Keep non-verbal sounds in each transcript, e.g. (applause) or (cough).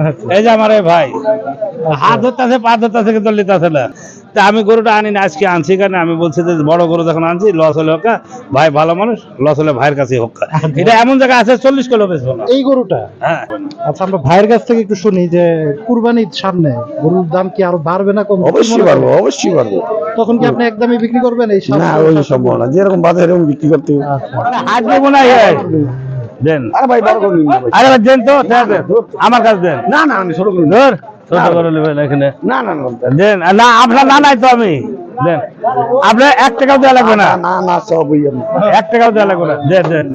আচ্ছা। এই যে আমার ভাই হাত ধরতেছে পা ধরতেছে কিন্তু লিতাছে না। তা আমি গরুটা আনি না আজকে আনছি কেন? আমি বলছি যে বড় গরু যখন আনছি লস হলে হোক ভাই ভালো মানুষ লস হলে ভাইয়ের কাছে হোক। এটা এমন জায়গা আছে চল্লিশ কিলো না। এই গরুটা? হ্যাঁ। আচ্ছা আমরা ভাইয়ের কাছ থেকে একটু শুনি যে কুরবানির সামনে গরুর দাম কি আরও বাড়বে না কমবে? অবশ্যই পারব অবশ্যই পারব তখন কি আপনি একদমই বিক্রি করবেন এই না? ওই সম্ভব না যেরকম বাজার এরকম বিক্রি করতে। হবে। আচ্ছা হাত দেবো না এই। দেন। আরে ভাই বড় করে নিন আরে ভাই দেন তো দেন, দেন। আমার কাছে দেন। না না আমি ছোট করে ধর। ছোট করে নেবেন এখানে। না না না দেন। না আপনার না নাই তো আমি। দেন। আপনার এক টাকাও দেওয়া লাগবে না। না না সব এক টাকাও দেওয়া লাগবে না। দেন দেন।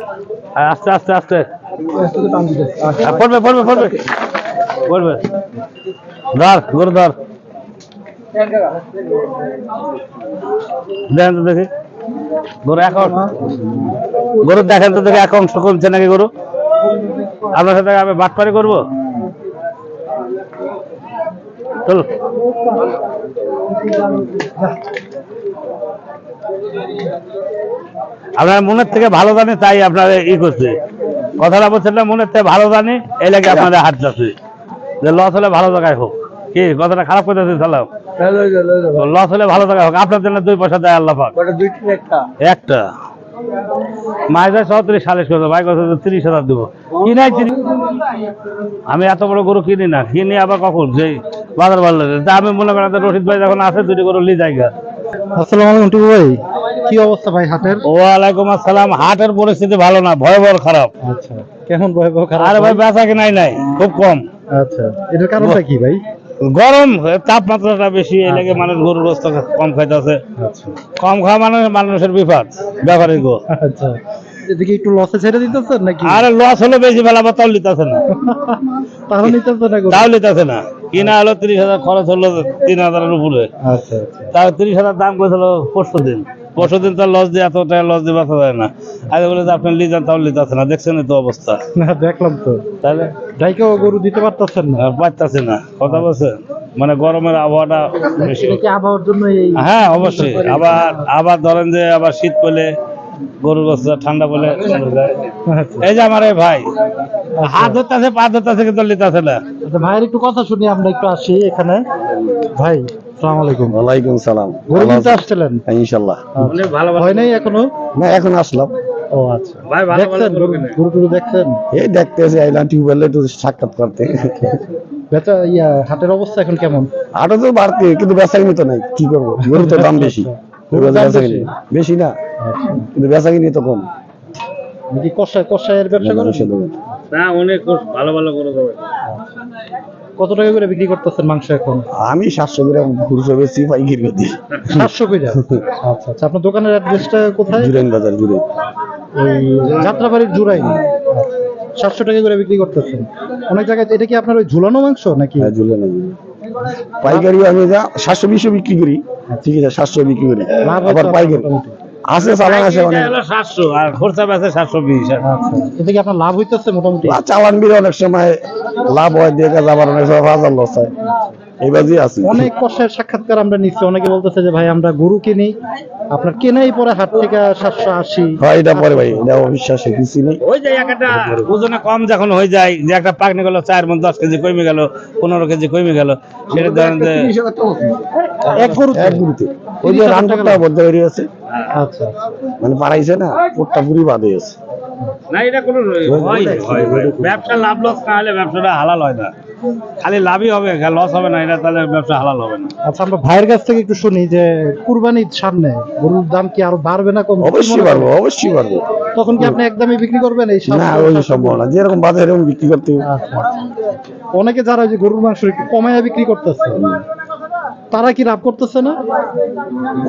আস্তে আস্তে আস্তে। পড়বে পড়বে পড়বে। পড়বে। ধর গরু ধর। দেন তো দেখি। গরু এখন। গরু দেখেন তো দেখি এক অংশ কমছে নাকি গরু? আপনার সাথে আমি বাটপারি করব? চল। আপনার মনের থেকে ভালো জানে তাই আপনার ই করছে। কথাটা বলছেন না মনের থেকে ভালো জানি এই লাগে আপনাদের হাত যাচ্ছে। যে লস হলে ভালো জায়গায় হোক। কি কথাটা খারাপ করে দিচ্ছে সালাম লস হলে ভালো জায়গায় হোক। আপনার জন্য দুই পয়সা দেয় আল্লাহ একটা। যায় চৌত্রিশ সালিশ ভাই কথা তিরিশ হাজার দেবো। কি নাই আমি এত বড় গরু কিনি না। কিনি আবার কখন? সেই বাজার বাড়লে। তা আমি মনে করেন রশিদ ভাই যখন আছে দুটি গরু লি জায়গা আসসালামু আলাইকুম টিপু ভাই। কি অবস্থা ভাই হাটের? ওয়ালাইকুম আসসালাম। হাটের পরিস্থিতি ভালো না ভয়াবহ খারাপ। আচ্ছা কেমন ভয়াবহ খারাপ আরে ভাই? বেচা কিনাই নাই খুব কম। আচ্ছা এটার কারণটা কি ভাই? গরম তাপমাত্রাটা বেশি এই লাগে মানুষ গরুর গোস্ত কম খাইতেছে। আচ্ছা। কম খাওয়া মানুষ মানুষের বিপদ ব্যাপারী গো। আচ্ছা। এদিকে একটু লসে ছেড়ে দিতেছেন নাকি? আরে লস হলে বেশি বেলা বা তাও লিতেছে না। নিতেছে না (laughs) তাও লিতেছে না। কিনা হলো তিরিশ হাজার খরচ হলো তিন হাজারের উপরে। আচ্ছা আচ্ছা। তার তিরিশ হাজার দাম করেছিল পরশু দিন। পরশু দিন তার লস দিয়ে এত টাকা লস দিয়ে বাঁচা যায় না। আগে বলে যে আপনি লিজান তাও লিতেছে না। দেখছেন তো অবস্থা। না দেখলাম তো। তাহলে? ডাইকেও গরু দিতে পারতেছেন না। পারতাছে না। কথা বলছে মানে গরমের আবহাওয়াটা বেশি। আবহাওয়ার জন্য হ্যাঁ অবশ্যই। আবার আবার ধরেন যে আবার শীত পেলে গরুর গোস্ত ঠান্ডা যায়। আচ্ছা। এই যে আমার ভাই হাত ধরতেছে পা ধরতেছে কিন্তু লিতাছে না। আচ্ছা, ভাইয়ের একটু কথা শুনি আমরা একটু আসি এখানে। ভাই সালাম আলাইকুম। ওয়ালাইকুম সালাম। গরু কিনতে আসছিলেন? হ্যাঁ, ভালো হয় নাই এখনও? না এখন আসলাম। ও আচ্ছা। ভাই ভালো ভালো গরু গরু কিনে। গরু টরু দেখছেন? এই দেখতে আইলাম টিউবওয়েলে একটু সাক্ষাৎ করতে। বেচা ইয়া হাটের অবস্থা এখন কেমন? আরও তো বাড়তে কিন্তু বেচা কিনি তো নাই। কি করব? গরু তো দাম বেশি। বেচা বেশি? না। আচ্ছা। কিন্তু বেচা কিনি তো কম। নাকি কষায় কষায়ের ব্যবসা করেন? না। অনেক ভালো ভালো গরু দেবে কত টাকা করে বিক্রি করতেছেন মাংস এখন? আমি সাতশো গ্রাম খুচরো বেশি পাইকারি সাতশো করে আচ্ছা আচ্ছা। আপনার দোকানের অ্যাড্রেসটা কোথায়? জুরেন বাজার ওই যাত্রাবাড়ির জুরাই সাতশো টাকা করে বিক্রি করতেছেন। অনেক জায়গায় এটা কি আপনার ওই ঝুলানো মাংস নাকি? হ্যাঁ জুলেন পাইকারি আমি যা সাতশো বিশও বিক্রি করি। ঠিক আছে সাতশো বিক্রি করি। আবার পাইকারি। আছে চালান আছে অনেক। সাতশো আর খরচা বেচে সাতশো বিশ আচ্ছা এতে কি আপনার লাভ হইতেছে মোটামুটি? চালান বিলে অনেক সময় লাভ হয় দিয়ে কাজ আবার অনেক সময় হাজার লস হয়। আছে। অনেক কষায়ের সাক্ষাৎকার আমরা নিচ্ছি। অনেকে বলতেছে যে ভাই আমরা গরু কিনি আপনার কেনাই পরে হাট থেকে সাতশো আশি। হয় এটা পরে ভাই এটা অবিশ্বাসে কিছু নেই ওই যে একটা ওজনে কম যখন হয়ে যায় যে একটা পাকনি গেল চার মন দশ কেজি কমে গেল পনেরো কেজি কমে গেল সেটা ধরেন যে এক গরু এক গুরুতে। ওই যে রানটা বলতে বেরিয়ে আছে আচ্ছা মানে পারাইছে না পোটটা পুরি বাদে আছে না এটা কোনো হয় হয়, হয়। ব্যবসা লাভ লস না হলে ব্যবসাটা হালাল হয় না। খালি লাভই হবে লস হবে না এটা তাহলে ব্যবসা হালাল হবে না। আচ্ছা আমরা ভাইয়ের কাছ থেকে একটু শুনি যে কুরবানির সামনে গরুর দাম কি আরও বাড়বে না কমবে? অবশ্যই পারব অবশ্যই পারব তখন কি আপনি একদমই বিক্রি করবেন এই না ওই সম্ভব না যেরকম বাজারে বিক্রি করতে আচ্ছা অনেকে যারা ওই যে গরুর মাংস একটু কমায় বিক্রি করতেছে। তারা কি লাভ করতেছে না?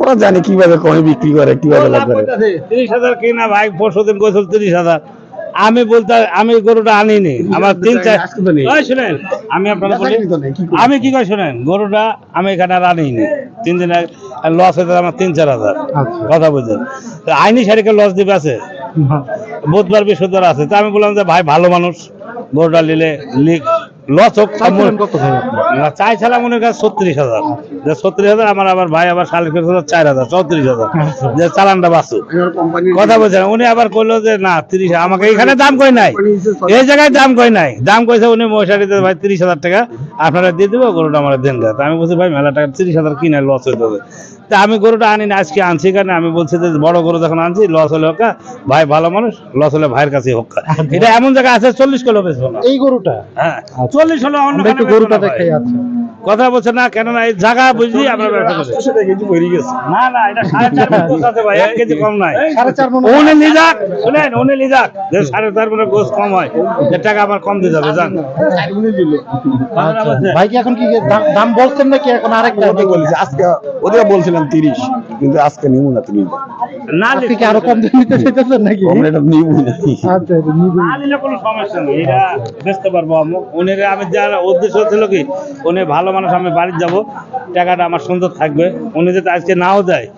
ওরা জানে কীভাবে কমে বিক্রি করে কীভাবে লাভ করে। তিরিশ হাজার কিনা ভাই পরশু দিন কইছিল তিরিশ হাজার। আমি বলতে আমি গরুটা আনিনি। আমার তিন চার শুনেন আমি আপনাকে বলি আমি কি করে শুনেন গরুটা আমি এখানে আর আনিনি। তিন দিন লস হয়েছে আমার তিন চার হাজার। আচ্ছা। কথা বুঝছেন? তো আইনি শাড়িকে লস দিবে আছে? বুধবার বৃহস্পতিবার আছে। তো আমি বললাম যে ভাই ভালো মানুষ গরুটা নিলে লিখ লস হোক চাইছিলেন কত ভাই আপনি? না চাইছিলাম মনে কাছে ছত্রিশ হাজার। যে ছত্রিশ হাজার আমার আবার ভাই আবার সালিশ চার হাজার চৌত্রিশ হাজার। যে চালানটা বাঁচুক। কথা বলছেন উনি আবার কইলো যে না তিরিশ আমাকে এখানে দাম কই নাই। এই জায়গায় দাম কই নাই। দাম কইছে উনি মশারিতে ভাই তিরিশ হাজার টাকা। আপনারা দিয়ে দেবো গরুটা আমার দেন আমি বলছি ভাই মেলা টাকা তিরিশ হাজার কিনে লস হইতে হবে। তা আমি গরুটা আনি না আজকে আনছি কারণে আমি বলছি যে বড় গরু যখন আনছি লস হলে হোক ভাই ভালো মানুষ লস হলে ভাইয়ের কাছে হোক। এটা এমন জায়গা আছে চল্লিশ কিলো বেশ এই গরুটা? হ্যাঁ। চল্লিশ হলো অন্য গরুটা দেখাই আচ্ছা কথা বলছে না কেননা এই জায়গা বুঝলি আমরা ব্যবসা করি না না এটা সাড়ে চার মণ ভাই এক কেজি কম নাই। সাড়ে চার মণ উনি লিজাক শুনেন উনি লিজাক যে সাড়ে চার মনে গোছ কম হয় যে টাকা আমার কম দিতে হবে জান। আচ্ছা। ভাই কি এখন কি দাম- বলছেন নাকি এখন আরেকটা বলছি আজকে ওদের বলছিলাম তিরিশ কিন্তু আজকে নিব না আপনি আরও কম চাইতেছেন নাকি? নিব না। আচ্ছা এটা না নিলে কোনো সমস্যা নেই এটা বেচতে পারব। আমি উনিরে আমি যার উদ্দেশ্য ছিল কি উনি ভালো মানুষ আমি বাড়িতে যাব টাকাটা আমার সুন্দর থাকবে। উনি যদি আজকে নাও দেয়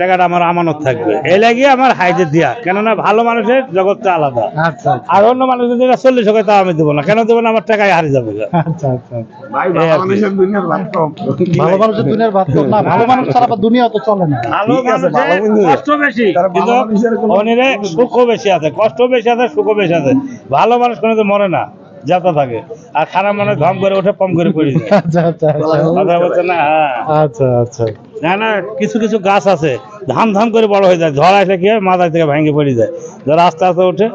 টাকাটা আমার আমানত থাকবে। এই লাগিয়ে আমার হাইটে দিয়া। কেননা ভালো মানুষের জগৎটা আলাদা। আচ্ছা আর অন্য মানুষ যদি চল্লিশ হয় তা আমি দেবো না। কেন দেবো না? আমার টাকায় হারিয়ে যাবে। আচ্ছা আচ্ছা। ভালো মানুষের দুনিয়ার না ভালো মানুষ ছাড়া দুনিয়া তো চলে না। ভালো। কষ্ট বেশি। কিন্তু আছে কষ্ট বেশি আছে সুখও বেশি আছে। ভালো মানুষ কোনো মরে না। যাতা থাকে। আর খারাপ ধম করে ওঠে পম করে পড়ে যায়। আচ্ছা আচ্ছা আচ্ছা। কথা বলছে না হ্যাঁ। আচ্ছা আচ্ছা। না না কিছু কিছু গাছ আছে ধাম ধাম করে বড় হয়ে যায়। ঝড় আসলে কি হয়? মাথা থেকে ভেঙে পড়ে যায়। যারা আস্তে আস্তে ওঠে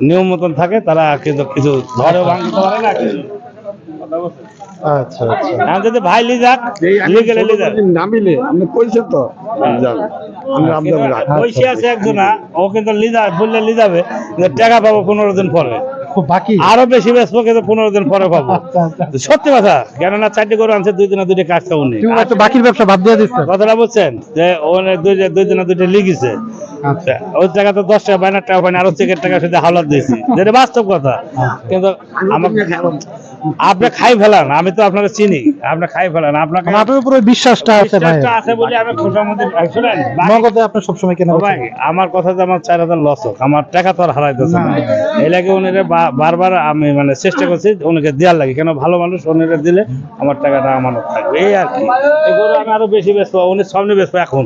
নিয়ম মতন থাকে তারা কিন্তু কিছু ঝড়েও ভাঙতে পারে না কিছু আচ্ছা আচ্ছা। যদি ভাই লি যাক লিগে লি যাক। নামিলে আপনি কইছেন তো। যান আমরা আপনাদের রাখ পয়সা আছে একজনা ও কিন্তু লিজা বললে লিজাবে টাকা পাবো পনেরো দিন পরে। খুব বাকি। আরও বেশি কিন্তু পনেরো দিন পরে পাবো। আচ্ছা আচ্ছা। সত্যি কথা কেননা চারটে করে আনছে দুই দিনে দুইটা কাজ উনি বাকির ব্যবসা বাদ দিয়ে দিচ্ছে। কথাটা বলছেন যে ওনে দুই দুই দিনে দুইটা লিগিছে আচ্ছা। ওই টাকা তো দশ টাকা বাইনার টাকা পাইনি আরও চেকের টাকা হাওলাত দিয়েছি। যেটা বাস্তব কথা। কিন্তু আমার আপনি খাই ফেলান আমি তো আপনাকে চিনি আপনি খাই ফেলান আপনাকে আপনার উপরে বিশ্বাসটা আছে ভাই। আছে বলে আমি খোসার মধ্যে শুনেন নগদে আপনি সবসময় কেনা ভাই আমার কথা যে আমার চার হাজার লস হোক আমার টাকা তো আর হারাইতেছে না। এই লাগে উনিরে বারবার আমি মানে চেষ্টা করছি উনিকে দেওয়ার লাগে কেন ভালো মানুষ উনিরে দিলে আমার টাকাটা আমানত থাকবে। এই আর কি। এই গরু আমি আরও বেশি বেচবো উনি সামনে বেচবো এখন।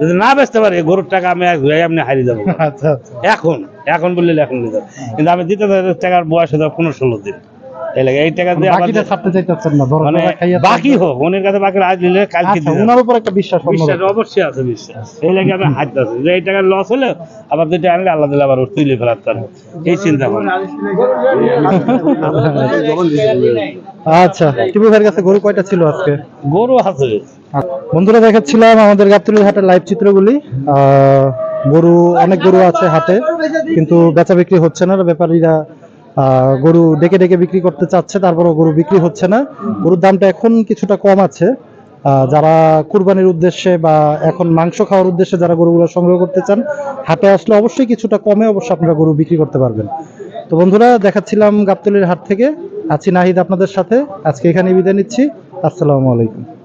যদি না বেচতে পারি গরুর টাকা আমি এমনি হারিয়ে যাব। আচ্ছা আচ্ছা। এখন এখন বললে এখন। কিন্তু আমি দিতে টাকার বয়স যাবে পনেরো ষোলো দিন। এই লাগে এই টাকা দিয়ে বাকিটা ছাড়তে চাইতেছেন না ধরো মানে বাকি হোক উনির কাছে বাকি আজ নিলে কালকে আচ্ছা ওনার উপর একটা বিশ্বাস বিশ্বাস অবশ্যই আছে বিশ্বাস। এই লাগে আমি হাঁটতে আছি যে এই টাকার লস হলে আবার দুইটা আনলে আল্লাহ দিলে আবার তুলে ফেলার তার এই চিন্তা ভাবনা। আচ্ছা টিপু ভাইয়ের কাছে গরু কয়টা ছিল আজকে? গরু আছে। বন্ধুরা দেখাচ্ছিলাম আমাদের গাবতলির হাটের লাইভ চিত্রগুলি। আহ, গরু অনেক গরু আছে হাটে কিন্তু বেচা বিক্রি হচ্ছে না ব্যাপারীরা গরু ডেকে ডেকে বিক্রি করতে চাচ্ছে, তারপরও গরু বিক্রি হচ্ছে না। গরুর দামটা এখন কিছুটা কম আছে। যারা কুরবানির উদ্দেশ্যে বা এখন মাংস খাওয়ার উদ্দেশ্যে যারা গরুগুলো সংগ্রহ করতে চান, হাটে আসলে অবশ্যই কিছুটা কমে অবশ্যই আপনারা গরু বিক্রি করতে পারবেন। তো বন্ধুরা, দেখাচ্ছিলাম গাবতলির হাট থেকে। আছি নাহিদ আপনাদের সাথে। আজকে এখানে বিদায় নিচ্ছি। আসসালামু আলাইকুম।